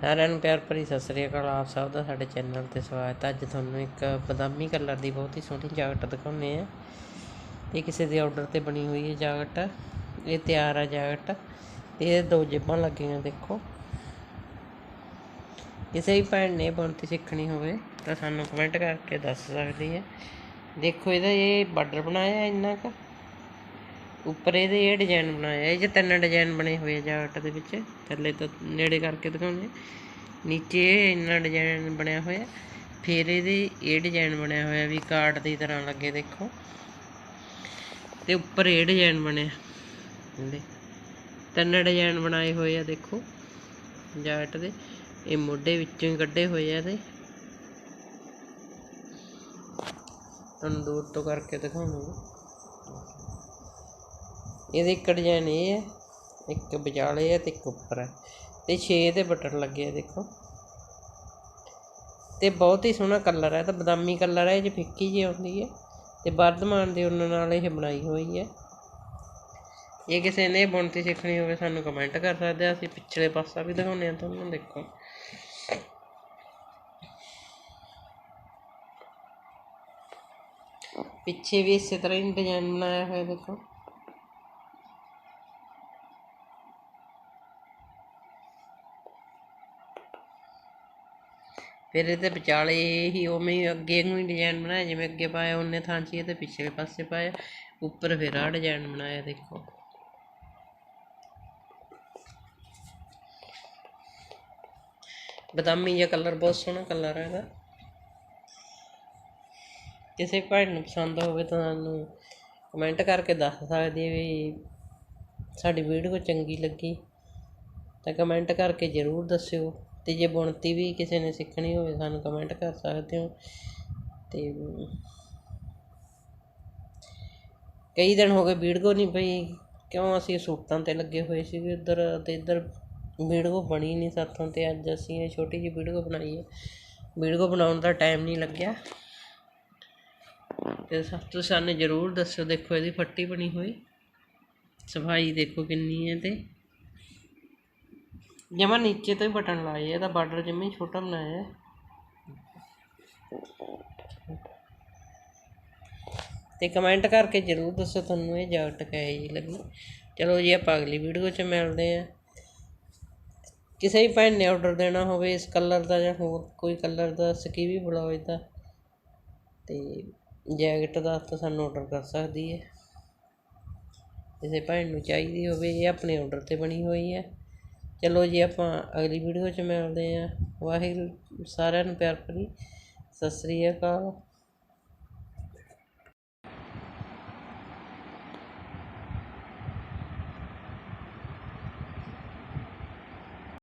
ਸਾਰਿਆਂ ਨੂੰ ਪਿਆਰ ਭਰੀ ਸਤਿ ਸ੍ਰੀ ਅਕਾਲ। ਆਪ ਸਭ ਦਾ ਸਾਡੇ ਚੈਨਲ ਤੇ ਸਵਾਗਤ ਹੈ। ਅੱਜ ਤੁਹਾਨੂੰ ਇੱਕ ਬਦਾਮੀ ਕਲਰ ਦੀ ਬਹੁਤ ਹੀ ਸੋਹਣੀ ਜਾਕਟ ਦਿਖਾਉਂਦੇ ਆ ਇਹ ਕਿਸੇ ਦੇ ਆਰਡਰ ਤੇ ਬਣੀ ਹੋਈ ਹੈ ਜਾਕਟ। ਇਹ ਤਿਆਰ ਆ ਜਾਕਟ। ਇਹ ਦੋ ਜੇਬਾਂ ਲੱਗੀਆਂ, ਦੇਖੋ। ਕਿਸੇ ਵੀ ਭੈਣ ਨੇ ਬੁਣਤੀ ਸਿੱਖਣੀ ਹੋਵੇ ਤਾਂ ਸਾਨੂੰ ਕਮੈਂਟ ਕਰਕੇ ਦੱਸ ਸਕਦੀ ਹੈ। ਦੇਖੋ ਇਹਦਾ ਇਹ ਬਾਰਡਰ ਬਣਾਇਆ ਇੰਨਾ ਕੁ। ਉੱਪਰ ਇਹਦੇ ਇਹ ਡਿਜ਼ਾਈਨ ਬਣਾਇਆ, ਇਹ 'ਚ ਤਿੰਨ ਡਿਜ਼ਾਈਨ ਬਣੇ ਹੋਏ ਜਾਟ ਦੇ ਵਿੱਚ। ਥੱਲੇ ਤੋਂ ਨੇੜੇ ਕਰਕੇ ਦਿਖਾਉਂਦੇ। ਨੀਚੇ ਇਹ ਇੰਨਾ ਡਿਜ਼ਾਈਨ ਬਣਿਆ ਹੋਇਆ। ਫਿਰ ਇਹਦੇ ਇਹ ਡਿਜ਼ਾਈਨ ਬਣਿਆ ਹੋਇਆ ਵੀ ਕਾਰਡ ਦੀ ਤਰ੍ਹਾਂ ਲੱਗੇ, ਦੇਖੋ। ਤੇ ਉੱਪਰ ਇਹ ਡਿਜ਼ਾਈਨ ਬਣਿਆ। ਇਹਦੇ ਤਿੰਨ ਡਿਜ਼ਾਈਨ ਬਣਾਏ ਹੋਏ ਆ, ਦੇਖੋ। ਜਾਟ ਦੇ। ਇਹ ਮੋਢੇ ਵਿੱਚੋਂ ਹੀ ਕੱਢੇ ਹੋਏ ਆ ਇਹਦੇ। ਤੁਹਾਨੂੰ ਦੂਰ ਤੋਂ ਕਰਕੇ ਦਿਖਾਉਂਗਾ ਇਹਦੇ ਇੱਕ ਡਿਜ਼ਾਈਨ ਇਹ ਹੈ, ਇੱਕ ਵਿਚਾਲੇ ਹੈ ਤੇ ਇੱਕ ਉੱਪਰ ਹੈ। ਤੇ 6 ਦੇ ਬਟਨ ਲੱਗੇ ਆ, ਦੇਖੋ। ਤੇ ਬਹੁਤ ਹੀ ਸੋਹਣਾ ਕਲਰ ਹੈ ਤਾਂ ਬਦਾਮੀ ਕਲਰ ਹੈ, ਇਹ 'ਚ ਫਿੱਕੀ ਜਿਹੀ ਆਉਂਦੀ ਹੈ। ਤੇ ਵਰਧਮਾਨ ਦੇ ਉਹਨਾਂ ਨਾਲ ਇਹ ਬਣਾਈ ਹੋਈ ਹੈ। ਇਹ ਕਿਸੇ ਨੇ ਬੁਣਤੀ ਸਿੱਖਣੀ ਹੋਵੇ ਸਾਨੂੰ ਕਮੈਂਟ ਕਰ ਸਕਦੇ ਆ, ਅਸੀਂ ਪਿਛਲੇ ਪਾਸਾ ਵੀ ਦਿਖਾਉਂਦੇ ਆ ਤੁਹਾਨੂੰ, ਦੇਖੋ। ਪਿੱਛੇ ਵੀ ਇਸੇ ਤਰ੍ਹਾਂ ਹੀ ਡਿਜ਼ਾਈਨ ਬਣਾਇਆ ਹੋਇਆ, ਦੇਖੋ। ਫਿਰ ਇਹਦੇ ਵਿਚਾਲੇ ਹੀ ਉਵੇਂ ਹੀ ਅੱਗੇ ਨੂੰ ਹੀ ਡਿਜ਼ਾਈਨ ਬਣਾਇਆ, ਜਿਵੇਂ ਅੱਗੇ ਪਾਇਆ, ਉਹਨੇ ਥਾਂ 'ਚ ਹੀ ਤੇ ਪਿਛਲੇ ਪਾਸੇ ਪਾਇਆ, ਉੱਪਰ ਫਿਰ ਆਹ ਡਿਜ਼ਾਈਨ ਬਣਾਇਆ, ਦੇਖੋ। ਬਦਾਮੀ ਜਿਹਾ ਕਲਰ ਬਹੁਤ ਸੋਹਣਾ ਕਲਰ ਹੈ ਇਹਦਾ। ਕਿਸੇ ਭੈਣ ਨੂੰ ਪਸੰਦ ਹੋਵੇ ਤਾਂ ਸਾਨੂੰ ਕਮੈਂਟ ਕਰਕੇ ਦੱਸ ਸਕਦੇ ਵੀ ਸਾਡੀ ਵੀਡੀਓ ਚੰਗੀ ਲੱਗੀ ਤਾਂ ਕਮੈਂਟ ਕਰਕੇ ਜ਼ਰੂਰ ਦੱਸਿਓ। ਅਤੇ ਜੇ ਬੁਣਤੀ ਵੀ ਕਿਸੇ ਨੇ ਸਿੱਖਣੀ ਹੋਵੇ, ਸਾਨੂੰ ਕਮੈਂਟ ਕਰ ਸਕਦੇ ਹੋ। ਅਤੇ ਕਈ ਦਿਨ ਹੋ ਗਏ ਵੀਡੀਓ ਨਹੀਂ ਪਈ। ਕਿਉਂ? ਅਸੀਂ ਸੂਟਾਂ ਤੇ ਲੱਗੇ ਹੋਏ ਸੀਗੇ ਇੱਧਰ ਤੇ ਇੱਧਰ ਵੀਡੀਓ ਬਣੀ ਨਹੀਂ ਸਾਥੋਂ ਤੇ ਅੱਜ ਅਸੀਂ ਇਹ ਛੋਟੀ ਜਿਹੀ ਵੀਡੀਓ ਬਣਾਈ ਹੈ। ਵੀਡੀਓ ਬਣਾਉਣ ਦਾ ਟਾਈਮ ਨਹੀਂ ਲੱਗਿਆ। ਤੇ ਸਭ ਤੋਂ ਸਾਨੂੰ ਜ਼ਰੂਰ ਦੱਸਿਓ ਦੇਖੋ ਇਹਦੀ ਫੱਟੀ ਬਣੀ ਹੋਈ। ਸਫ਼ਾਈ ਦੇਖੋ ਕਿੰਨੀ ਹੈ ਤੇ। ਜਮਾ ਨੀਚੇ ਤੋਂ ਹੀ ਬਟਨ ਲਾਏ ਆ, ਇਹਦਾ ਬਾਰਡਰ ਜਮਾ ਹੀ ਛੋਟਾ ਬਣਾਇਆ ਹੈ। ਤੇ ਕਮੈਂਟ ਕਰਕੇ ਜਰੂਰ ਦੱਸੋ ਤੁਹਾਨੂੰ ਇਹ ਜੈਕਟ ਕਿਹੋ ਜਿਹੀ ਲੱਗੀ। ਚਲੋ ਜੀ, ਆਪਾਂ ਅਗਲੀ ਵੀਡੀਓ 'ਚ ਮਿਲਦੇ ਆ ਕਿਸੇ ਵੀ ਭੈਣ ਨੇ ਆਰਡਰ ਦੇਣਾ ਹੋਵੇ ਇਸ ਕਲਰ ਦਾ ਜਾਂ ਹੋਰ ਕੋਈ ਕਲਰ ਦਾ, ਸਕੀਵੀ ਬਲੌਜ ਦਾ, ਤੇ ਜੈਕਟ ਦਾ ਤਾਂ ਸਾਨੂੰ ਆਰਡਰ ਕਰ ਸਕਦੀ ਹੈ। ਕਿਸੇ ਭੈਣ ਨੂੰ ਚਾਹੀਦੀ ਹੋਵੇ, ਇਹ ਆਪਣੇ ਆਰਡਰ ਤੇ ਬਣੀ ਹੋਈ ਹੈ। ਚਲੋ ਜੀ ਆਪਾਂ ਅਗਲੀ ਵੀਡੀਓ 'ਚ ਮਿਲਦੇ ਹਾਂ। ਵਾਹਿਗੁਰੂ ਸਾਰਿਆਂ ਨੂੰ ਪਿਆਰ ਭਰੀ। ਸਤਿ ਸ੍ਰੀ ਅਕਾਲ।